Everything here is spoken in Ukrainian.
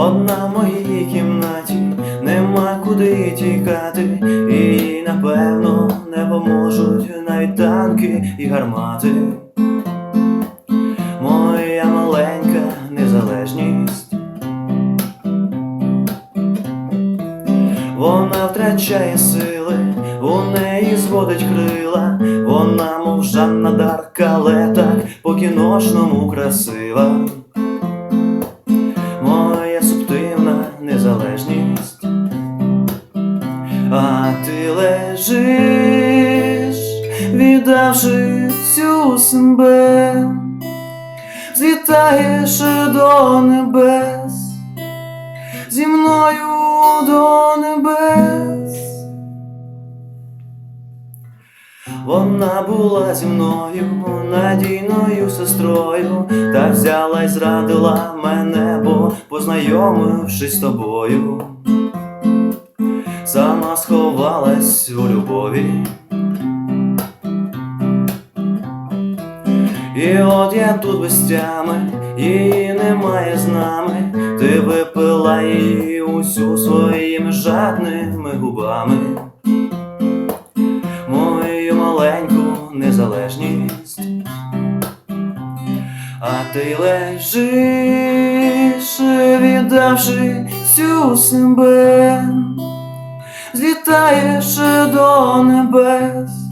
Одна в моїй кімнаті, нема куди тікати, і напевно не поможуть навіть танки і гармати. Моя маленька незалежність. Вона втрачає сили, у неї зводить крила, вона, мов Жанна Дарк, але так по-кіношному красива. А ти лежиш, віддавши всю себе, злітаєш до небес, зі мною до небес. Вона була зі мною надійною сестрою, та взяла й зрадила мене, бо познайомившись з тобою, любові. І от я тут без тями, її немає з нами, ти випила її усю своїми жадними губами мою маленьку незалежність. А ти лежиш, віддавши всю себе, злітаєш до небес.